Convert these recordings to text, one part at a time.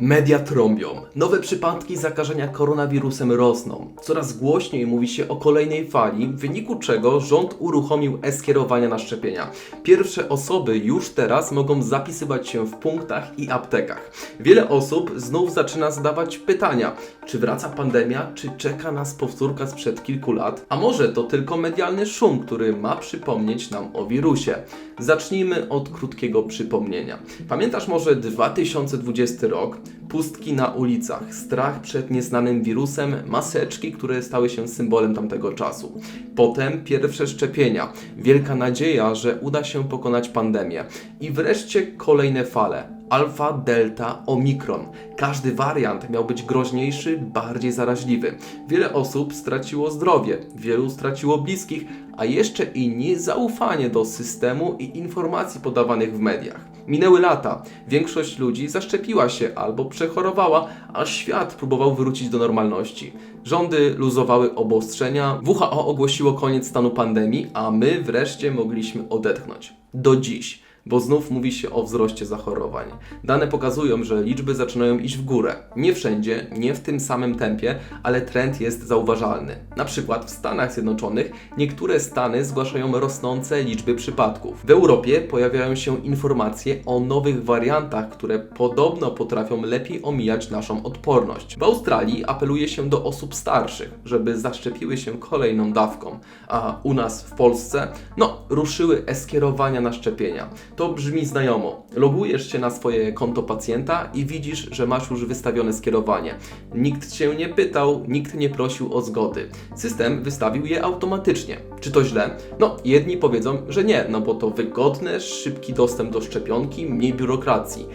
Media trąbią. Nowe przypadki zakażenia koronawirusem rosną. Coraz głośniej mówi się o kolejnej fali, w wyniku czego rząd uruchomił e-skierowania na szczepienia. Pierwsze osoby już teraz mogą zapisywać się w punktach i aptekach. Wiele osób znów zaczyna zadawać pytania, czy wraca pandemia, czy czeka nas powtórka sprzed kilku lat, a może to tylko medialny szum, który ma przypomnieć nam o wirusie. Zacznijmy od krótkiego przypomnienia. Pamiętasz może 2020 rok? Pustki na ulicach, strach przed nieznanym wirusem, maseczki, które stały się symbolem tamtego czasu. Potem pierwsze szczepienia, wielka nadzieja, że uda się pokonać pandemię. I wreszcie kolejne fale. Alfa, delta, omikron. Każdy wariant miał być groźniejszy, bardziej zaraźliwy. Wiele osób straciło zdrowie, wielu straciło bliskich, a jeszcze inni zaufanie do systemu i informacji podawanych w mediach. Minęły lata, większość ludzi zaszczepiła się albo przechorowała, a świat próbował wrócić do normalności. Rządy luzowały obostrzenia, WHO ogłosiło koniec stanu pandemii, a my wreszcie mogliśmy odetchnąć. Do dziś bo znów mówi się o wzroście zachorowań. Dane pokazują, że liczby zaczynają iść w górę. Nie wszędzie, nie w tym samym tempie, ale trend jest zauważalny. Na przykład w Stanach Zjednoczonych niektóre stany zgłaszają rosnące liczby przypadków. W Europie pojawiają się informacje o nowych wariantach, które podobno potrafią lepiej omijać naszą odporność. W Australii apeluje się do osób starszych, żeby zaszczepiły się kolejną dawką, a u nas w Polsce, no, ruszyły e-skierowania na szczepienia. To brzmi znajomo. Logujesz się na swoje konto pacjenta i widzisz, że masz już wystawione skierowanie. Nikt cię nie pytał, nikt nie prosił o zgody. System wystawił je automatycznie. Czy to źle? No, jedni powiedzą, że nie, no bo to wygodne, szybki dostęp do szczepionki, mniej biurokracji.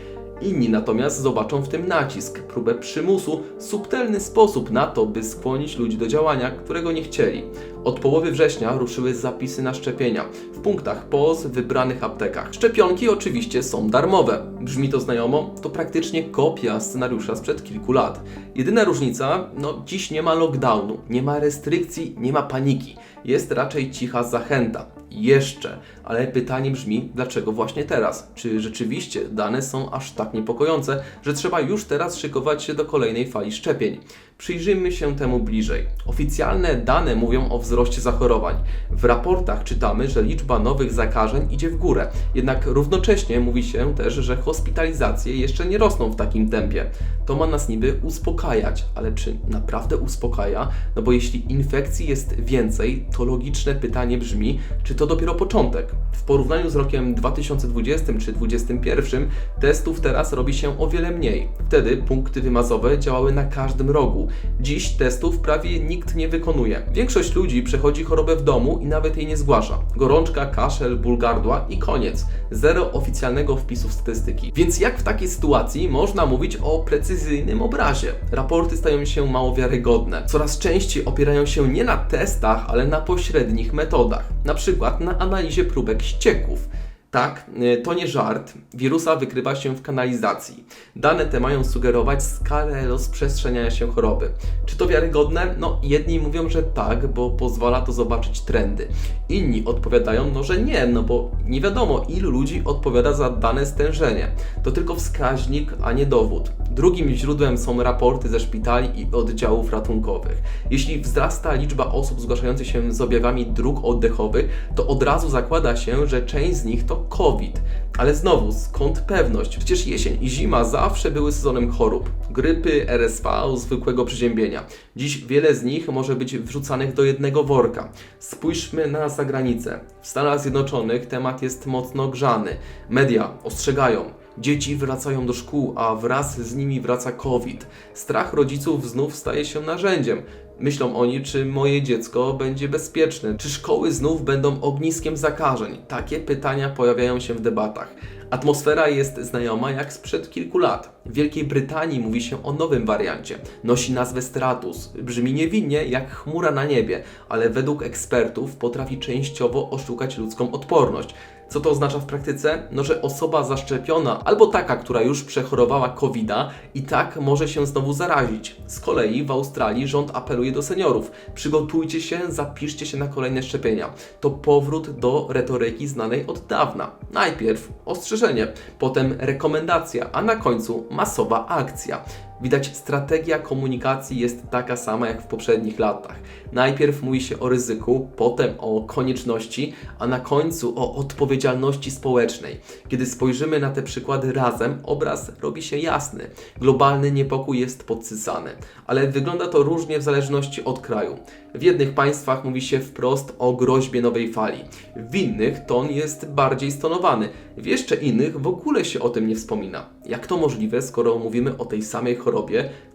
Inni natomiast zobaczą w tym nacisk, próbę przymusu, subtelny sposób na to, by skłonić ludzi do działania, którego nie chcieli. Od połowy września ruszyły zapisy na szczepienia w punktach POZ w wybranych aptekach. Szczepionki oczywiście są darmowe. Brzmi to znajomo? To praktycznie kopia scenariusza sprzed kilku lat. Jedyna różnica, no dziś nie ma lockdownu, nie ma restrykcji, nie ma paniki. Jest raczej cicha zachęta. Jeszcze, ale pytanie brzmi, dlaczego właśnie teraz? Czy rzeczywiście dane są aż tak niepokojące, że trzeba już teraz szykować się do kolejnej fali szczepień? Przyjrzyjmy się temu bliżej. Oficjalne dane mówią o wzroście zachorowań. W raportach czytamy, że liczba nowych zakażeń idzie w górę. Jednak równocześnie mówi się też, że hospitalizacje jeszcze nie rosną w takim tempie. To ma nas niby uspokajać, ale czy naprawdę uspokaja? No bo jeśli infekcji jest więcej, to logiczne pytanie brzmi, czy to dopiero początek? W porównaniu z rokiem 2020 czy 2021 testów teraz robi się o wiele mniej. Wtedy punkty wymazowe działały na każdym rogu. Dziś testów prawie nikt nie wykonuje. Większość ludzi przechodzi chorobę w domu i nawet jej nie zgłasza. Gorączka, kaszel, ból gardła i koniec. Zero oficjalnego wpisu w statystyki. Więc jak w takiej sytuacji można mówić o precyzyjnym obrazie? Raporty stają się mało wiarygodne. Coraz częściej opierają się nie na testach, ale na pośrednich metodach. Na przykład na analizie próbek ścieków. Tak, y, to nie żart. Wirusa wykrywa się w kanalizacji. Dane te mają sugerować skalę rozprzestrzeniania się choroby. Czy to wiarygodne? No, jedni mówią, że tak, bo pozwala to zobaczyć trendy. Inni odpowiadają, no, że nie, no bo nie wiadomo, ilu ludzi odpowiada za dane stężenie. To tylko wskaźnik, a nie dowód. Drugim źródłem są raporty ze szpitali i oddziałów ratunkowych. Jeśli wzrasta liczba osób zgłaszających się z objawami dróg oddechowych, to od razu zakłada się, że część z nich to COVID. Ale znowu, skąd pewność? Przecież jesień i zima zawsze były sezonem chorób. Grypy, RSV, zwykłego przeziębienia. Dziś wiele z nich może być wrzucanych do jednego worka. Spójrzmy na zagranicę. W Stanach Zjednoczonych temat jest mocno grzany. Media ostrzegają. Dzieci wracają do szkół, a wraz z nimi wraca COVID. Strach rodziców znów staje się narzędziem. Myślą oni, czy moje dziecko będzie bezpieczne, czy szkoły znów będą ogniskiem zakażeń. Takie pytania pojawiają się w debatach. Atmosfera jest znajoma jak sprzed kilku lat. W Wielkiej Brytanii mówi się o nowym wariancie. Nosi nazwę Stratus. Brzmi niewinnie jak chmura na niebie, ale według ekspertów potrafi częściowo oszukać ludzką odporność. Co to oznacza w praktyce? No, że osoba zaszczepiona albo taka, która już przechorowała covid i tak może się znowu zarazić. Z kolei w Australii rząd apeluje do seniorów: przygotujcie się, zapiszcie się na kolejne szczepienia. To powrót do retoryki znanej od dawna. Najpierw ostrzeżenie, potem rekomendacja, a na końcu masowa akcja. Widać, strategia komunikacji jest taka sama jak w poprzednich latach. Najpierw mówi się o ryzyku, potem o konieczności, a na końcu o odpowiedzialności społecznej. Kiedy spojrzymy na te przykłady razem, obraz robi się jasny. Globalny niepokój jest podsycany, ale wygląda to różnie w zależności od kraju. W jednych państwach mówi się wprost o groźbie nowej fali, w innych ton jest bardziej stonowany, w jeszcze innych w ogóle się o tym nie wspomina. Jak to możliwe, skoro mówimy o tej samej chorobie?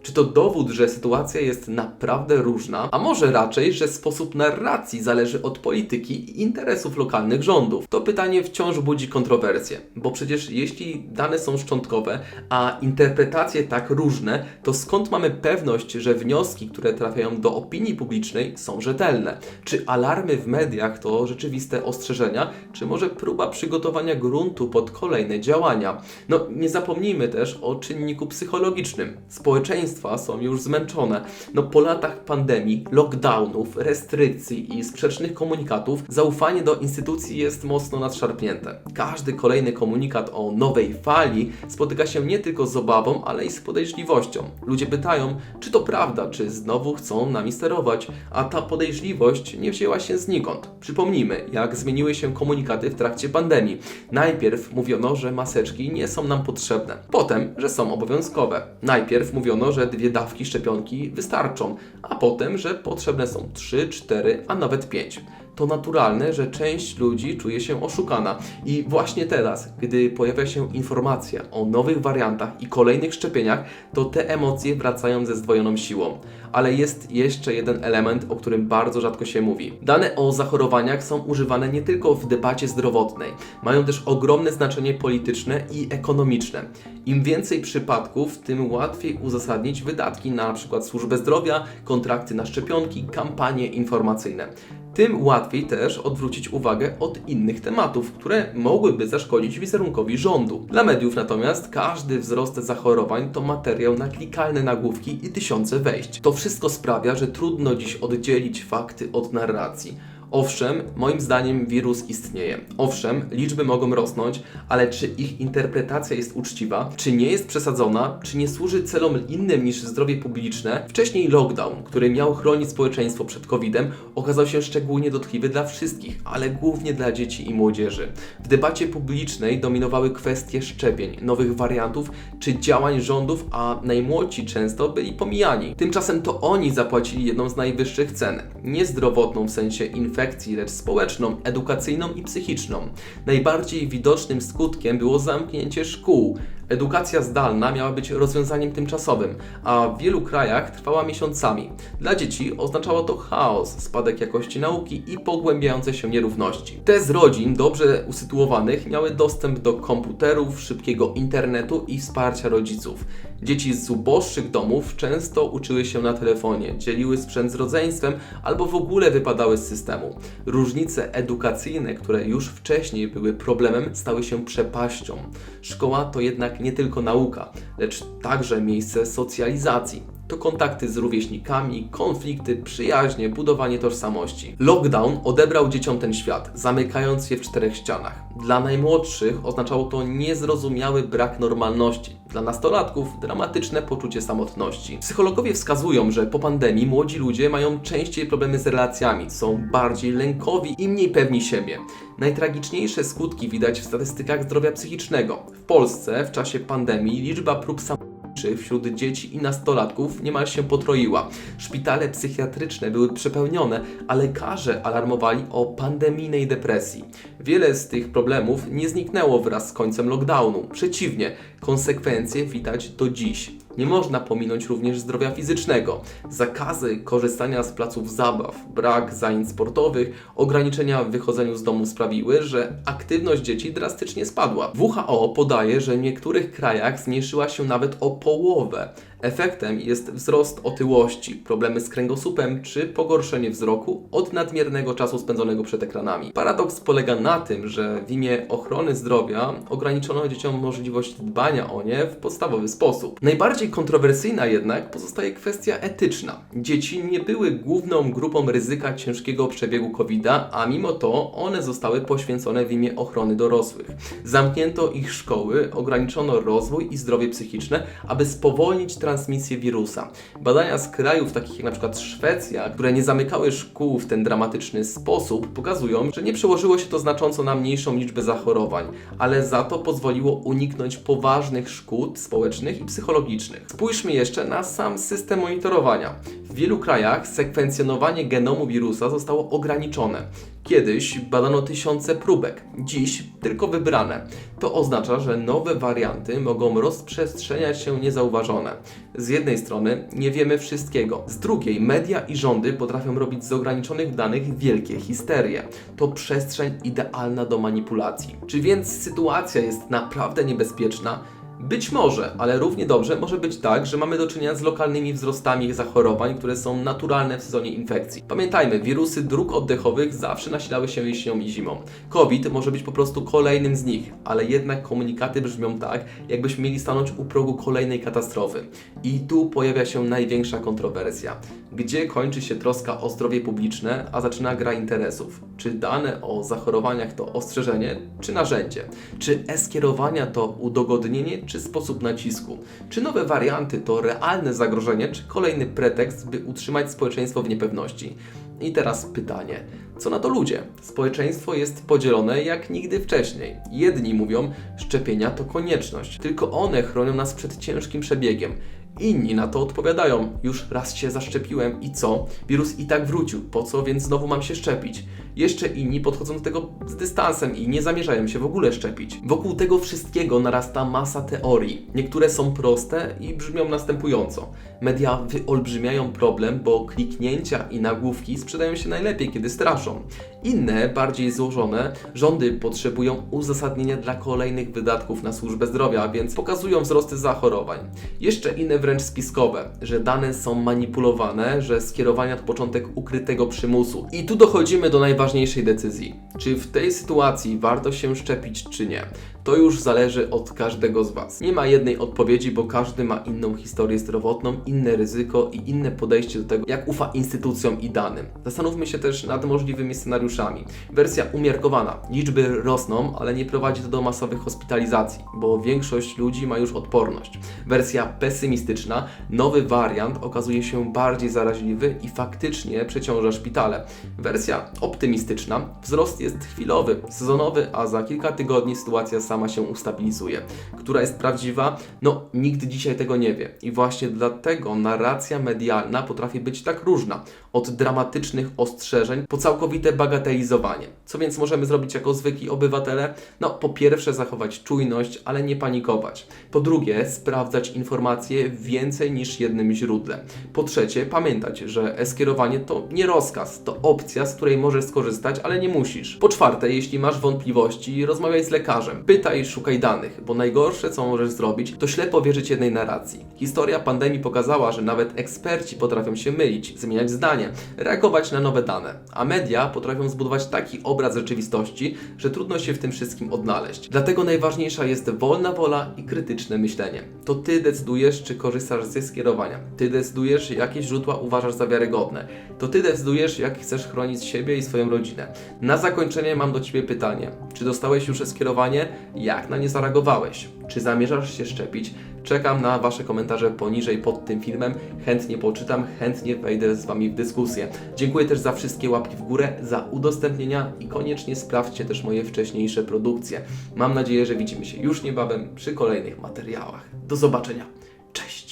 Czy to dowód, że sytuacja jest naprawdę różna? A może raczej, że sposób narracji zależy od polityki i interesów lokalnych rządów? To pytanie wciąż budzi kontrowersje, bo przecież jeśli dane są szczątkowe, a interpretacje tak różne, to skąd mamy pewność, że wnioski, które trafiają do opinii publicznej są rzetelne? Czy alarmy w mediach to rzeczywiste ostrzeżenia, czy może próba przygotowania gruntu pod kolejne działania? No, nie zapomnijmy też o czynniku psychologicznym. Społeczeństwa są już zmęczone. No, po latach pandemii, lockdownów, restrykcji i sprzecznych komunikatów, zaufanie do instytucji jest mocno nadszarpnięte. Każdy kolejny komunikat o nowej fali spotyka się nie tylko z obawą, ale i z podejrzliwością. Ludzie pytają, czy to prawda, czy znowu chcą nami sterować, a ta podejrzliwość nie wzięła się znikąd. Przypomnijmy, jak zmieniły się komunikaty w trakcie pandemii. Najpierw mówiono, że maseczki nie są nam potrzebne, potem, że są obowiązkowe. Najpierw mówiono, że dwie dawki szczepionki wystarczą, a potem, że potrzebne są 3, 4, a nawet 5 to naturalne, że część ludzi czuje się oszukana. I właśnie teraz, gdy pojawia się informacja o nowych wariantach i kolejnych szczepieniach, to te emocje wracają ze zdwojoną siłą. Ale jest jeszcze jeden element, o którym bardzo rzadko się mówi. Dane o zachorowaniach są używane nie tylko w debacie zdrowotnej, mają też ogromne znaczenie polityczne i ekonomiczne. Im więcej przypadków, tym łatwiej uzasadnić wydatki na np. służbę zdrowia, kontrakty na szczepionki, kampanie informacyjne tym łatwiej też odwrócić uwagę od innych tematów, które mogłyby zaszkodzić wizerunkowi rządu. Dla mediów natomiast każdy wzrost zachorowań to materiał na klikalne nagłówki i tysiące wejść. To wszystko sprawia, że trudno dziś oddzielić fakty od narracji. Owszem, moim zdaniem wirus istnieje. Owszem, liczby mogą rosnąć, ale czy ich interpretacja jest uczciwa? Czy nie jest przesadzona? Czy nie służy celom innym niż zdrowie publiczne? Wcześniej lockdown, który miał chronić społeczeństwo przed COVID-em, okazał się szczególnie dotkliwy dla wszystkich, ale głównie dla dzieci i młodzieży. W debacie publicznej dominowały kwestie szczepień, nowych wariantów czy działań rządów, a najmłodsi często byli pomijani. Tymczasem to oni zapłacili jedną z najwyższych cen. Nie zdrowotną w sensie infekcji, infekcji, lecz społeczną, edukacyjną i psychiczną. Najbardziej widocznym skutkiem było zamknięcie szkół. Edukacja zdalna miała być rozwiązaniem tymczasowym, a w wielu krajach trwała miesiącami. Dla dzieci oznaczało to chaos, spadek jakości nauki i pogłębiające się nierówności. Te z rodzin dobrze usytuowanych miały dostęp do komputerów, szybkiego internetu i wsparcia rodziców. Dzieci z uboższych domów często uczyły się na telefonie, dzieliły sprzęt z rodzeństwem albo w ogóle wypadały z systemu. Różnice edukacyjne, które już wcześniej były problemem, stały się przepaścią. Szkoła to jednak nie tylko nauka, lecz także miejsce socjalizacji. To kontakty z rówieśnikami, konflikty, przyjaźnie, budowanie tożsamości. Lockdown odebrał dzieciom ten świat, zamykając je w czterech ścianach. Dla najmłodszych oznaczało to niezrozumiały brak normalności. Dla nastolatków dramatyczne poczucie samotności. Psychologowie wskazują, że po pandemii młodzi ludzie mają częściej problemy z relacjami, są bardziej lękowi i mniej pewni siebie. Najtragiczniejsze skutki widać w statystykach zdrowia psychicznego. Polsce w czasie pandemii liczba prób samobójczych wśród dzieci i nastolatków niemal się potroiła. Szpitale psychiatryczne były przepełnione, a lekarze alarmowali o pandemijnej depresji. Wiele z tych problemów nie zniknęło wraz z końcem lockdownu. Przeciwnie, konsekwencje widać do dziś. Nie można pominąć również zdrowia fizycznego. Zakazy korzystania z placów zabaw, brak zajęć sportowych, ograniczenia w wychodzeniu z domu sprawiły, że aktywność dzieci drastycznie spadła. WHO podaje, że w niektórych krajach zmniejszyła się nawet o połowę. Efektem jest wzrost otyłości, problemy z kręgosłupem czy pogorszenie wzroku od nadmiernego czasu spędzonego przed ekranami. Paradoks polega na tym, że w imię ochrony zdrowia ograniczono dzieciom możliwość dbania o nie w podstawowy sposób. Najbardziej kontrowersyjna jednak pozostaje kwestia etyczna. Dzieci nie były główną grupą ryzyka ciężkiego przebiegu COVID-a, a mimo to one zostały poświęcone w imię ochrony dorosłych. Zamknięto ich szkoły, ograniczono rozwój i zdrowie psychiczne, aby spowolnić transmisję wirusa. Badania z krajów takich jak na przykład Szwecja, które nie zamykały szkół w ten dramatyczny sposób, pokazują, że nie przełożyło się to znacząco na mniejszą liczbę zachorowań, ale za to pozwoliło uniknąć poważnych szkód społecznych i psychologicznych. Spójrzmy jeszcze na sam system monitorowania. W wielu krajach sekwencjonowanie genomu wirusa zostało ograniczone. Kiedyś badano tysiące próbek, dziś tylko wybrane. To oznacza, że nowe warianty mogą rozprzestrzeniać się niezauważone. Z jednej strony nie wiemy wszystkiego, z drugiej media i rządy potrafią robić z ograniczonych danych wielkie histerie. To przestrzeń idealna do manipulacji. Czy więc sytuacja jest naprawdę niebezpieczna? Być może, ale równie dobrze może być tak, że mamy do czynienia z lokalnymi wzrostami zachorowań, które są naturalne w sezonie infekcji. Pamiętajmy, wirusy dróg oddechowych zawsze nasilały się jesienią i zimą. COVID może być po prostu kolejnym z nich, ale jednak komunikaty brzmią tak, jakbyśmy mieli stanąć u progu kolejnej katastrofy. I tu pojawia się największa kontrowersja. Gdzie kończy się troska o zdrowie publiczne, a zaczyna gra interesów? Czy dane o zachorowaniach to ostrzeżenie, czy narzędzie? Czy e-skierowania to udogodnienie, czy sposób nacisku? Czy nowe warianty to realne zagrożenie, czy kolejny pretekst, by utrzymać społeczeństwo w niepewności? I teraz pytanie. Co na to ludzie? Społeczeństwo jest podzielone jak nigdy wcześniej. Jedni mówią, szczepienia to konieczność, tylko one chronią nas przed ciężkim przebiegiem. Inni na to odpowiadają: Już raz się zaszczepiłem i co? Wirus i tak wrócił, po co więc znowu mam się szczepić? Jeszcze inni podchodzą do tego z dystansem i nie zamierzają się w ogóle szczepić. Wokół tego wszystkiego narasta masa teorii. Niektóre są proste i brzmią następująco. Media wyolbrzymiają problem, bo kliknięcia i nagłówki sprzedają się najlepiej, kiedy straszą. Inne, bardziej złożone, rządy potrzebują uzasadnienia dla kolejnych wydatków na służbę zdrowia, więc pokazują wzrosty zachorowań. Jeszcze inne wręcz spiskowe, że dane są manipulowane, że skierowania to początek ukrytego przymusu. I tu dochodzimy do najważniejszej decyzji. Czy w tej sytuacji warto się szczepić, czy nie? To już zależy od każdego z Was. Nie ma jednej odpowiedzi, bo każdy ma inną historię zdrowotną, inne ryzyko i inne podejście do tego, jak ufa instytucjom i danym. Zastanówmy się też nad możliwymi scenariuszami. Wersja umiarkowana. Liczby rosną, ale nie prowadzi to do masowych hospitalizacji, bo większość ludzi ma już odporność. Wersja pesymistyczna. Nowy wariant okazuje się bardziej zaraźliwy i faktycznie przeciąża szpitale. Wersja optymistyczna. Wzrost jest chwilowy, sezonowy, a za kilka tygodni sytuacja sama się ustabilizuje. Która jest prawdziwa? No, nikt dzisiaj tego nie wie. I właśnie dlatego narracja medialna potrafi być tak różna. Od dramatycznych ostrzeżeń po całkowite bagatelizowanie. Co więc możemy zrobić jako zwykli obywatele? No, po pierwsze zachować czujność, ale nie panikować. Po drugie, sprawdzać informacje więcej niż jednym źródle. Po trzecie, pamiętać, że e-skierowanie to nie rozkaz, to opcja, z której możesz skorzystać, ale nie musisz. Po czwarte, jeśli masz wątpliwości, rozmawiaj z lekarzem. Pytaj, szukaj danych, bo najgorsze, co możesz zrobić, to ślepo wierzyć jednej narracji. Historia pandemii pokazała, że nawet eksperci potrafią się mylić, zmieniać zdanie, reagować na nowe dane, a media potrafią zbudować taki obraz rzeczywistości, że trudno się w tym wszystkim odnaleźć. Dlatego najważniejsza jest wolna wola i krytyczne myślenie. To ty decydujesz, czy korzystasz ze skierowania. Ty decydujesz, jakie źródła uważasz za wiarygodne. To ty decydujesz, jak chcesz chronić siebie i swoją rodzinę. Na zakończenie mam do ciebie pytanie. Czy dostałeś już skierowanie? Jak na nie zareagowałeś? Czy zamierzasz się szczepić? Czekam na Wasze komentarze poniżej pod tym filmem. Chętnie poczytam, chętnie wejdę z Wami w dyskusję. Dziękuję też za wszystkie łapki w górę, za udostępnienia i koniecznie sprawdźcie też moje wcześniejsze produkcje. Mam nadzieję, że widzimy się już niebawem przy kolejnych materiałach. Do zobaczenia. Cześć!